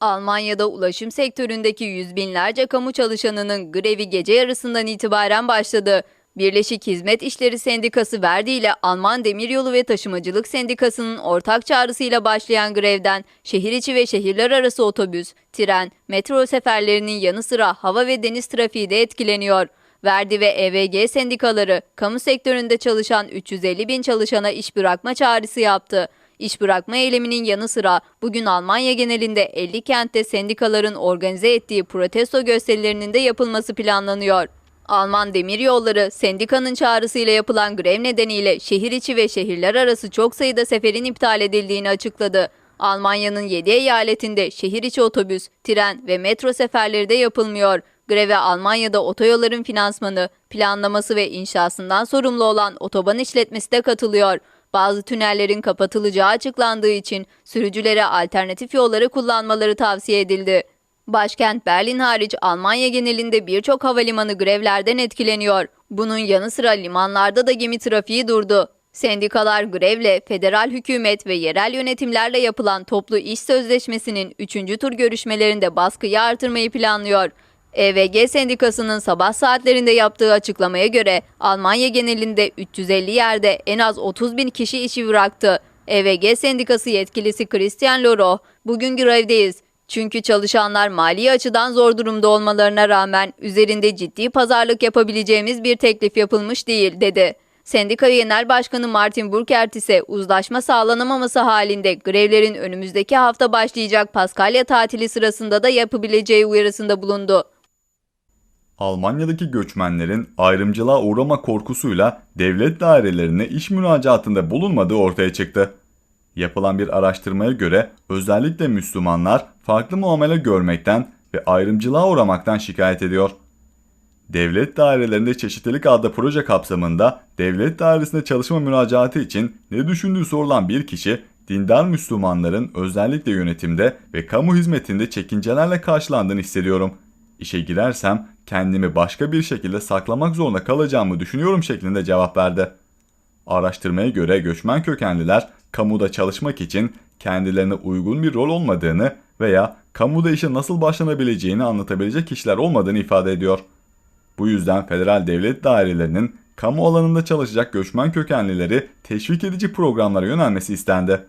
Almanya'da ulaşım sektöründeki yüz binlerce kamu çalışanının grevi gece yarısından itibaren başladı. Birleşik Hizmet İşleri Sendikası Verdi ile Alman Demiryolu ve Taşımacılık Sendikası'nın ortak çağrısıyla başlayan grevden şehir içi ve şehirler arası otobüs, tren, metro seferlerinin yanı sıra hava ve deniz trafiği de etkileniyor. Verdi ve EVG sendikaları kamu sektöründe çalışan 350 bin çalışana iş bırakma çağrısı yaptı. İş bırakma eyleminin yanı sıra bugün Almanya genelinde 50 kentte sendikaların organize ettiği protesto gösterilerinin de yapılması planlanıyor. Alman Demiryolları sendikanın çağrısıyla yapılan grev nedeniyle şehir içi ve şehirler arası çok sayıda seferin iptal edildiğini açıkladı. Almanya'nın 7 eyaletinde şehir içi otobüs, tren ve metro seferleri de yapılmıyor. Greve Almanya'da otoyolların finansmanı, planlaması ve inşasından sorumlu olan otoban işletmesi de katılıyor. Bazı tünellerin kapatılacağı açıklandığı için sürücülere alternatif yolları kullanmaları tavsiye edildi. Başkent Berlin hariç Almanya genelinde birçok havalimanı grevlerden etkileniyor. Bunun yanı sıra limanlarda da gemi trafiği durdu. Sendikalar grevle, federal hükümet ve yerel yönetimlerle yapılan toplu iş sözleşmesinin 3. tur görüşmelerinde baskıyı artırmayı planlıyor. EVG sendikasının sabah saatlerinde yaptığı açıklamaya göre Almanya genelinde 350 yerde en az 30 bin kişi işi bıraktı. EVG sendikası yetkilisi Christian Loro, bugün grevdeyiz. Çünkü çalışanlar mali açıdan zor durumda olmalarına rağmen üzerinde ciddi pazarlık yapabileceğimiz bir teklif yapılmış değil, dedi. Sendika Genel Başkanı Martin Burkert ise uzlaşma sağlanamaması halinde grevlerin önümüzdeki hafta başlayacak Paskalya tatili sırasında da yapabileceği uyarısında bulundu. Almanya'daki göçmenlerin ayrımcılığa uğrama korkusuyla devlet dairelerine iş müracaatında bulunmadığı ortaya çıktı. Yapılan bir araştırmaya göre özellikle Müslümanlar farklı muamele görmekten ve ayrımcılığa uğramaktan şikayet ediyor. Devlet dairelerinde çeşitlilik adlı proje kapsamında devlet dairesinde çalışma müracaatı için ne düşündüğü sorulan bir kişi, dindar Müslümanların özellikle yönetimde ve kamu hizmetinde çekincelerle karşılandığını hissediyorum. İşe girersem kendimi başka bir şekilde saklamak zorunda kalacağımı düşünüyorum şeklinde cevap verdi. Araştırmaya göre göçmen kökenliler kamuda çalışmak için kendilerine uygun bir rol olmadığını veya kamuda işe nasıl başlanabileceğini anlatabilecek kişiler olmadığını ifade ediyor. Bu yüzden federal devlet dairelerinin kamu alanında çalışacak göçmen kökenlileri teşvik edici programlara yönelmesi istendi.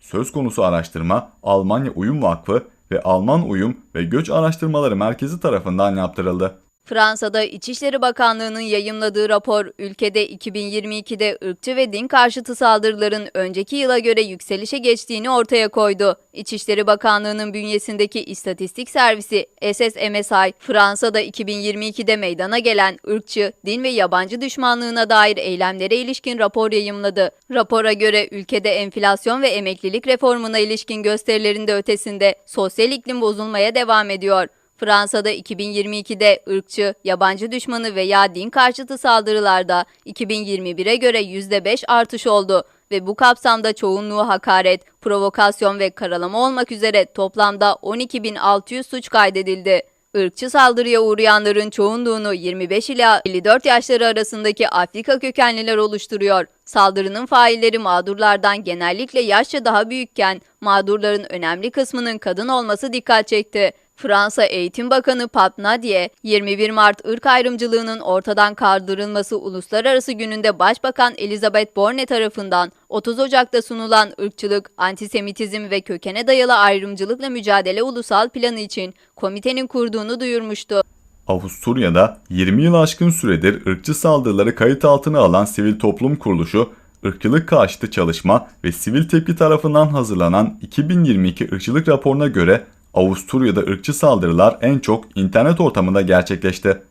Söz konusu araştırma Almanya Uyum Vakfı ve Alman Uyum ve Göç Araştırmaları Merkezi tarafından yaptırıldı. Fransa'da İçişleri Bakanlığı'nın yayımladığı rapor, ülkede 2022'de ırkçı ve din karşıtı saldırıların önceki yıla göre yükselişe geçtiğini ortaya koydu. İçişleri Bakanlığı'nın bünyesindeki istatistik servisi SSMSI, Fransa'da 2022'de meydana gelen ırkçı, din ve yabancı düşmanlığına dair eylemlere ilişkin rapor yayımladı. Rapora göre ülkede enflasyon ve emeklilik reformuna ilişkin gösterilerin de ötesinde sosyal iklim bozulmaya devam ediyor. Fransa'da 2022'de ırkçı, yabancı düşmanı veya din karşıtı saldırılarda 2021'e göre %5 artış oldu ve bu kapsamda çoğunluğu hakaret, provokasyon ve karalama olmak üzere toplamda 12.600 suç kaydedildi. Irkçı saldırıya uğrayanların çoğunluğunu 25 ila 54 yaşları arasındaki Afrika kökenliler oluşturuyor. Saldırının failleri mağdurlardan genellikle yaşça daha büyükken mağdurların önemli kısmının kadın olması dikkat çekti. Fransa Eğitim Bakanı Pat Nadie, 21 Mart ırk ayrımcılığının ortadan kaldırılması uluslararası gününde Başbakan Elizabeth Borne tarafından 30 Ocak'ta sunulan ırkçılık, antisemitizm ve kökene dayalı ayrımcılıkla mücadele ulusal planı için komitenin kurduğunu duyurmuştu. Avusturya'da 20 yıl aşkın süredir ırkçı saldırıları kayıt altına alan sivil toplum kuruluşu, ırkçılık karşıtı çalışma ve sivil tepki tarafından hazırlanan 2022 ırkçılık raporuna göre Avusturya'da ırkçı saldırılar en çok internet ortamında gerçekleşti.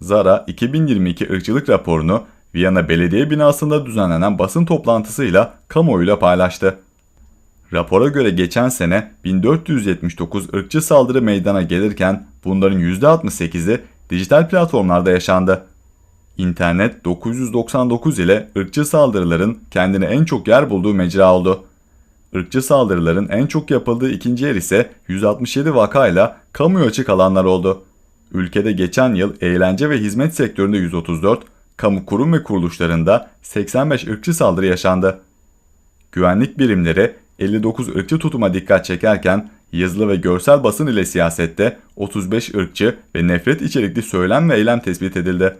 Zara 2022 ırkçılık raporunu Viyana Belediye binasında düzenlenen basın toplantısıyla kamuoyuyla paylaştı. Rapora göre geçen sene 1479 ırkçı saldırı meydana gelirken bunların %68'i dijital platformlarda yaşandı. İnternet 999 ile ırkçı saldırıların kendine en çok yer bulduğu mecra oldu. Irkçı saldırıların en çok yapıldığı ikinci yer ise 167 vakayla kamuya açık alanlar oldu. Ülkede geçen yıl eğlence ve hizmet sektöründe 134, kamu kurum ve kuruluşlarında 85 ırkçı saldırı yaşandı. Güvenlik birimleri 59 ırkçı tutuma dikkat çekerken yazılı ve görsel basın ile siyasette 35 ırkçı ve nefret içerikli söylem ve eylem tespit edildi.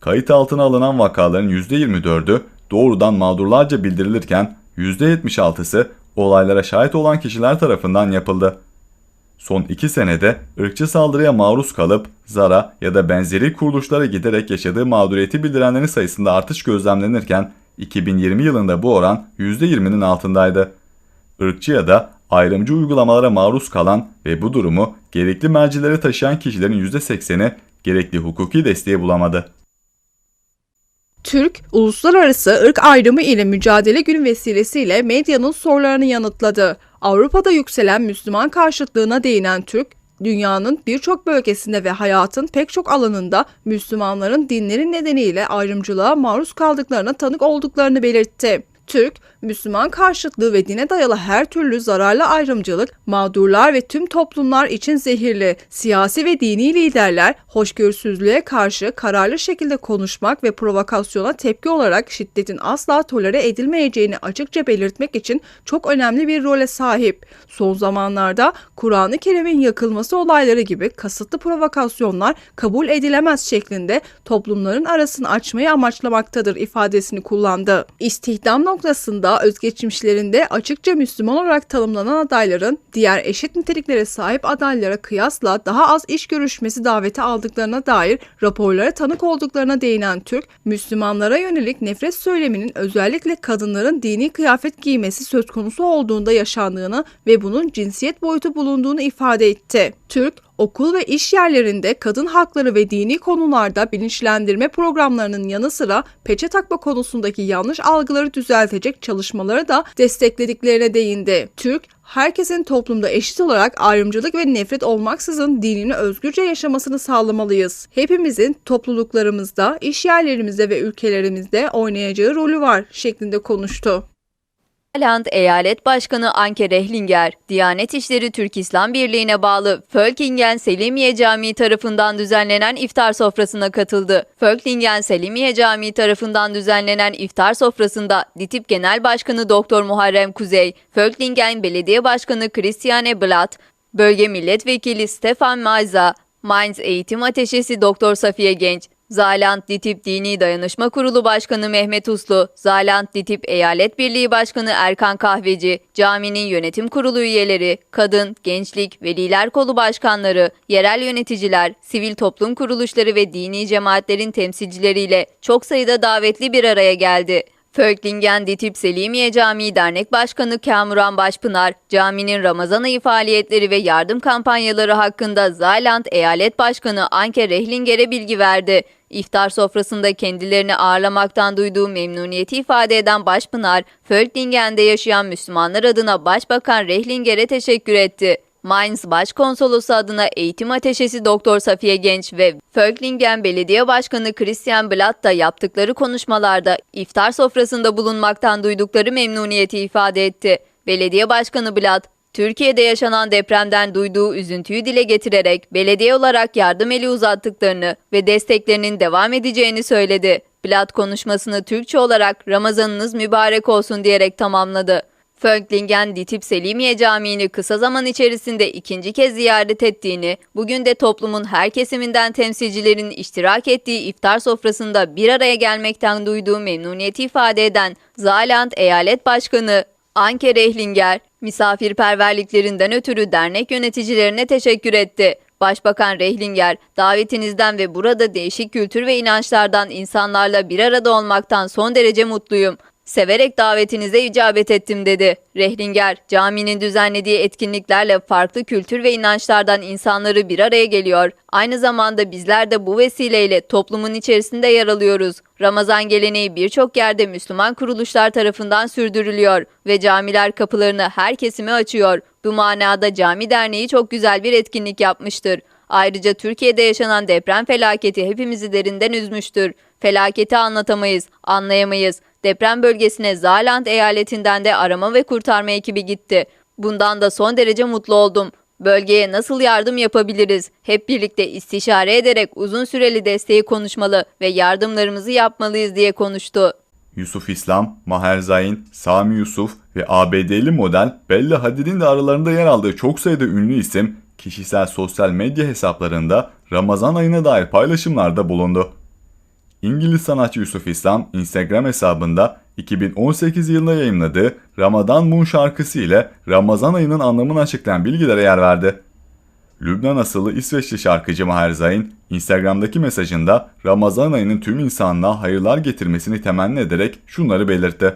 Kayıt altına alınan vakaların %24'ü doğrudan mağdurlarca bildirilirken %76'sı olaylara şahit olan kişiler tarafından yapıldı. Son iki senede ırkçı saldırıya maruz kalıp ZAR'a ya da benzeri kuruluşlara giderek yaşadığı mağduriyeti bildirenlerin sayısında artış gözlemlenirken 2020 yılında bu oran %20'nin altındaydı. Irkçı ya da ayrımcı uygulamalara maruz kalan ve bu durumu gerekli mercilere taşıyan kişilerin %80'i gerekli hukuki desteği bulamadı. Türk, uluslararası ırk ayrımı ile mücadele günü vesilesiyle medyanın sorularını yanıtladı. Avrupa'da yükselen Müslüman karşıtlığına değinen Türk, dünyanın birçok bölgesinde ve hayatın pek çok alanında Müslümanların dinleri nedeniyle ayrımcılığa maruz kaldıklarına tanık olduklarını belirtti. Türk, Müslüman karşıtlığı ve dine dayalı her türlü zararlı ayrımcılık, mağdurlar ve tüm toplumlar için zehirli. Siyasi ve dini liderler, hoşgörüsüzlüğe karşı kararlı şekilde konuşmak ve provokasyona tepki olarak şiddetin asla tolere edilmeyeceğini açıkça belirtmek için çok önemli bir role sahip. Son zamanlarda Kur'an-ı Kerim'in yakılması olayları gibi kasıtlı provokasyonlar kabul edilemez şeklinde toplumların arasını açmayı amaçlamaktadır ifadesini kullandı. İstihdam noktasında özgeçmişlerinde açıkça Müslüman olarak tanımlanan adayların diğer eşit niteliklere sahip adaylara kıyasla daha az iş görüşmesi daveti aldıklarına dair raporlara tanık olduklarına değinen Türk, Müslümanlara yönelik nefret söyleminin özellikle kadınların dini kıyafet giymesi söz konusu olduğunda yaşandığını ve bunun cinsiyet boyutu bulunduğunu ifade etti. Türk, okul ve iş yerlerinde kadın hakları ve dini konularda bilinçlendirme programlarının yanı sıra peçe takma konusundaki yanlış algıları düzeltecek çalışmaları da desteklediklerine değindi. Türk, herkesin toplumda eşit olarak ayrımcılık ve nefret olmaksızın dinini özgürce yaşamasını sağlamalıyız. Hepimizin topluluklarımızda, iş yerlerimizde ve ülkelerimizde oynayacağı rolü var şeklinde konuştu. Saarland Eyalet Başkanı Anke Rehlinger, Diyanet İşleri Türk İslam Birliği'ne bağlı Völklingen Selimiye Camii tarafından düzenlenen iftar sofrasına katıldı. Völklingen Selimiye Camii tarafından düzenlenen iftar sofrasında DİTİB Genel Başkanı Doktor Muharrem Kuzey, Völklingen Belediye Başkanı Christiane Blatt, Bölge Milletvekili Stefan Mayza, Mainz Eğitim Ateşesi Doktor Safiye Genç, Zaland Ditip Dini Dayanışma Kurulu Başkanı Mehmet Uslu, Zaland Ditip Eyalet Birliği Başkanı Erkan Kahveci, caminin yönetim kurulu üyeleri, kadın, gençlik, veliler kolu başkanları, yerel yöneticiler, sivil toplum kuruluşları ve dini cemaatlerin temsilcileriyle çok sayıda davetli bir araya geldi. Völklingen Ditip Selimiye Camii Dernek Başkanı Kamuran Başpınar, caminin Ramazan ayı faaliyetleri ve yardım kampanyaları hakkında Zayland Eyalet Başkanı Anke Rehlinger'e bilgi verdi. İftar sofrasında kendilerini ağırlamaktan duyduğu memnuniyeti ifade eden Başpınar, Völklingen'de yaşayan Müslümanlar adına Başbakan Rehlinger'e teşekkür etti. Mainz Başkonsolosu adına Eğitim Ateşesi Doktor Safiye Genç ve Völklingen Belediye Başkanı Christian Blatt da yaptıkları konuşmalarda iftar sofrasında bulunmaktan duydukları memnuniyeti ifade etti. Belediye Başkanı Blatt, Türkiye'de yaşanan depremden duyduğu üzüntüyü dile getirerek belediye olarak yardım eli uzattıklarını ve desteklerinin devam edeceğini söyledi. Blatt konuşmasını Türkçe olarak Ramazanınız mübarek olsun diyerek tamamladı. Völklingen Ditip Selimiye Camii'ni kısa zaman içerisinde ikinci kez ziyaret ettiğini, bugün de toplumun her kesiminden temsilcilerin iştirak ettiği iftar sofrasında bir araya gelmekten duyduğu memnuniyeti ifade eden Zaland Eyalet Başkanı Anke Rehlinger, misafirperverliklerinden ötürü dernek yöneticilerine teşekkür etti. Başbakan Rehlinger, davetinizden ve burada değişik kültür ve inançlardan insanlarla bir arada olmaktan son derece mutluyum. Severek davetinize icabet ettim dedi. Rehlinger, caminin düzenlediği etkinliklerle farklı kültür ve inançlardan insanları bir araya geliyor. Aynı zamanda bizler de bu vesileyle toplumun içerisinde yer alıyoruz. Ramazan geleneği birçok yerde Müslüman kuruluşlar tarafından sürdürülüyor ve camiler kapılarını her kesime açıyor. Bu manada Cami Derneği çok güzel bir etkinlik yapmıştır. Ayrıca Türkiye'de yaşanan deprem felaketi hepimizi derinden üzmüştür. Felaketi anlatamayız, anlayamayız. Deprem bölgesine Zaland eyaletinden de arama ve kurtarma ekibi gitti. Bundan da son derece mutlu oldum. Bölgeye nasıl yardım yapabiliriz? Hep birlikte istişare ederek uzun süreli desteği konuşmalı ve yardımlarımızı yapmalıyız diye konuştu. Yusuf İslam, Maher Zain, Sami Yusuf ve ABD'li model Bella Hadid'in de aralarında yer aldığı çok sayıda ünlü isim kişisel sosyal medya hesaplarında Ramazan ayına dair paylaşımlarda bulundu. İngiliz sanatçı Yusuf İslam Instagram hesabında 2018 yılında yayınladığı Ramadan Moon şarkısı ile Ramazan ayının anlamını açıklayan bilgilere yer verdi. Lübnan asıllı İsveçli şarkıcı Maher Zain, Instagram'daki mesajında Ramazan ayının tüm insanlığa hayırlar getirmesini temenni ederek şunları belirtti.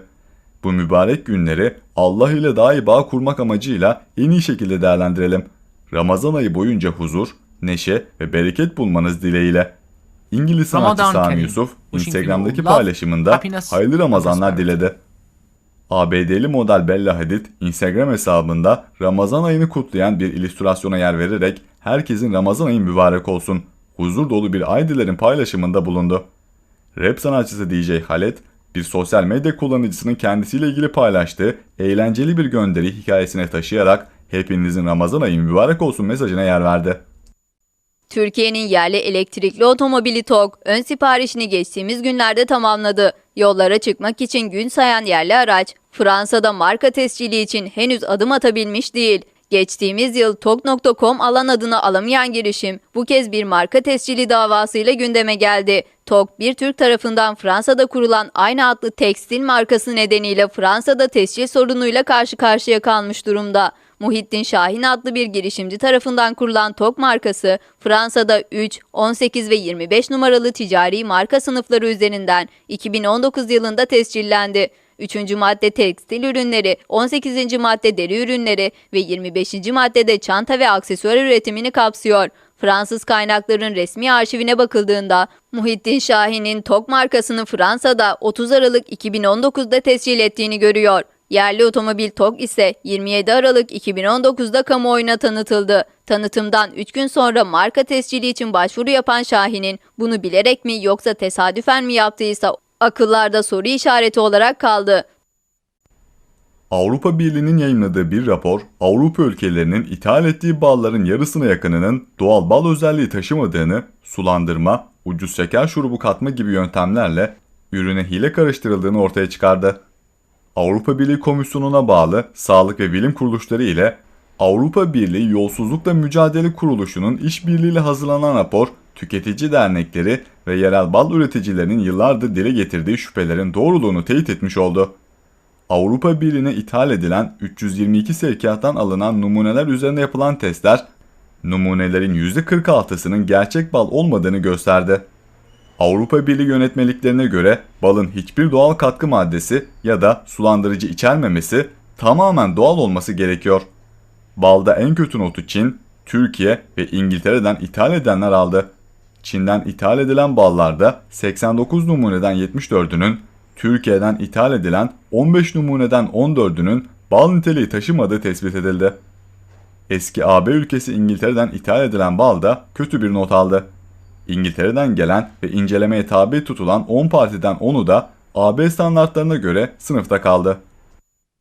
Bu mübarek günleri Allah ile daha iyi bağ kurmak amacıyla en iyi şekilde değerlendirelim. Ramazan ayı boyunca huzur, neşe ve bereket bulmanız dileğiyle. İngiliz sanatçı Ramadan Sami Kerim. Yusuf, Instagram'daki love, paylaşımında happiness, hayırlı Ramazanlar diledi. ABD'li model Bella Hadid Instagram hesabında Ramazan ayını kutlayan bir illüstrasyona yer vererek herkesin Ramazan ayı mübarek olsun, huzur dolu bir ay dilerin paylaşımında bulundu. Rap sanatçısı DJ Khaled, bir sosyal medya kullanıcısının kendisiyle ilgili paylaştığı eğlenceli bir gönderi hikayesine taşıyarak hepinizin Ramazan ayı mübarek olsun mesajına yer verdi. Türkiye'nin yerli elektrikli otomobili TOG ön siparişini geçtiğimiz günlerde tamamladı. Yollara çıkmak için gün sayan yerli araç Fransa'da marka tescili için henüz adım atabilmiş değil. Geçtiğimiz yıl TOG.com alan adını alamayan girişim bu kez bir marka tescili davasıyla gündeme geldi. TOG bir Türk tarafından Fransa'da kurulan aynı adlı tekstil markası nedeniyle Fransa'da tescil sorunuyla karşı karşıya kalmış durumda. Muhittin Şahin adlı bir girişimci tarafından kurulan TOG markası Fransa'da 3, 18 ve 25 numaralı ticari marka sınıfları üzerinden 2019 yılında tescillendi. 3. madde tekstil ürünleri, 18. madde deri ürünleri ve 25. maddede çanta ve aksesuar üretimini kapsıyor. Fransız kaynakların resmi arşivine bakıldığında Muhittin Şahin'in TOG markasını Fransa'da 30 Aralık 2019'da tescil ettiğini görüyor. Yerli otomobil TOG ise 27 Aralık 2019'da kamuoyuna tanıtıldı. Tanıtımdan 3 gün sonra marka tescili için başvuru yapan Şahin'in bunu bilerek mi yoksa tesadüfen mi yaptıysa akıllarda soru işareti olarak kaldı. Avrupa Birliği'nin yayınladığı bir rapor, Avrupa ülkelerinin ithal ettiği balların yarısına yakınının doğal bal özelliği taşımadığını, sulandırma, ucuz şeker şurubu katma gibi yöntemlerle ürüne hile karıştırıldığını ortaya çıkardı. Avrupa Birliği Komisyonu'na bağlı sağlık ve bilim kuruluşları ile Avrupa Birliği Yolsuzlukla Mücadele Kuruluşu'nun işbirliğiyle hazırlanan rapor, tüketici dernekleri ve yerel bal üreticilerinin yıllardır dile getirdiği şüphelerin doğruluğunu teyit etmiş oldu. Avrupa Birliği'ne ithal edilen 322 sevkiyattan alınan numuneler üzerinde yapılan testler, numunelerin %46'sının gerçek bal olmadığını gösterdi. Avrupa Birliği yönetmeliklerine göre balın hiçbir doğal katkı maddesi ya da sulandırıcı içermemesi tamamen doğal olması gerekiyor. Balda en kötü notu Çin, Türkiye ve İngiltere'den ithal edenler aldı. Çin'den ithal edilen ballarda 89 numuneden 74'ünün, Türkiye'den ithal edilen 15 numuneden 14'ünün bal niteliği taşımadığı tespit edildi. Eski AB ülkesi İngiltere'den ithal edilen bal da kötü bir not aldı. İngiltere'den gelen ve incelemeye tabi tutulan 10 partiden 10'u da AB standartlarına göre sınıfta kaldı.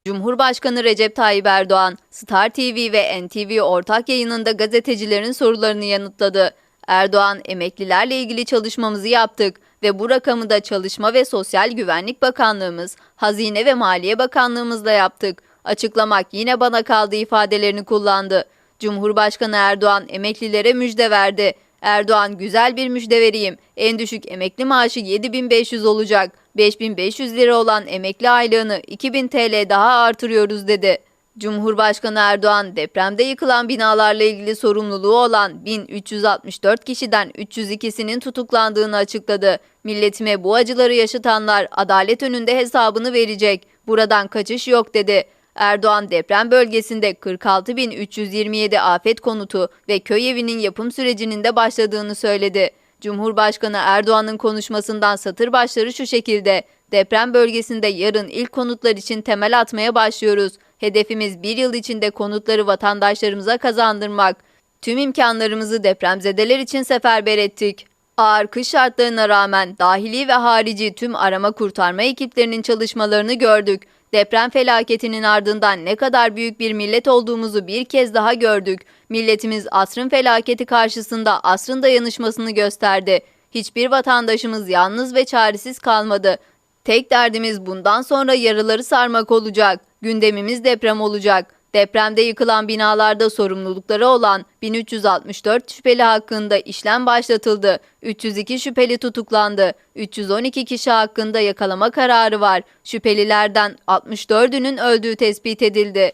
Cumhurbaşkanı Recep Tayyip Erdoğan, Star TV ve NTV ortak yayınında gazetecilerin sorularını yanıtladı. Erdoğan, emeklilerle ilgili çalışmamızı yaptık ve bu rakamı da Çalışma ve Sosyal Güvenlik Bakanlığımız, Hazine ve Maliye Bakanlığımızla yaptık. Açıklamak yine bana kaldı ifadelerini kullandı. Cumhurbaşkanı Erdoğan emeklilere müjde verdi. Erdoğan güzel bir müjde vereyim. En düşük emekli maaşı 7500 olacak. 5500 lira olan emekli aylığını 2000 TL daha artırıyoruz dedi. Cumhurbaşkanı Erdoğan depremde yıkılan binalarla ilgili sorumluluğu olan 1364 kişiden 302'sinin tutuklandığını açıkladı. Milletime bu acıları yaşatanlar adalet önünde hesabını verecek. Buradan kaçış yok dedi. Erdoğan deprem bölgesinde 46.327 afet konutu ve köy evinin yapım sürecinin de başladığını söyledi. Cumhurbaşkanı Erdoğan'ın konuşmasından satır başları şu şekilde. Deprem bölgesinde yarın ilk konutlar için temel atmaya başlıyoruz. Hedefimiz bir yıl içinde konutları vatandaşlarımıza kazandırmak. Tüm imkanlarımızı depremzedeler için seferber ettik. Ağır kış şartlarına rağmen dahili ve harici tüm arama kurtarma ekiplerinin çalışmalarını gördük. Deprem felaketinin ardından ne kadar büyük bir millet olduğumuzu bir kez daha gördük. Milletimiz asrın felaketi karşısında asrın dayanışmasını gösterdi. Hiçbir vatandaşımız yalnız ve çaresiz kalmadı. Tek derdimiz bundan sonra yaraları sarmak olacak. Gündemimiz deprem olacak. Depremde yıkılan binalarda sorumlulukları olan 1364 şüpheli hakkında işlem başlatıldı. 302 şüpheli tutuklandı. 312 kişi hakkında yakalama kararı var. Şüphelilerden 64'ünün öldüğü tespit edildi.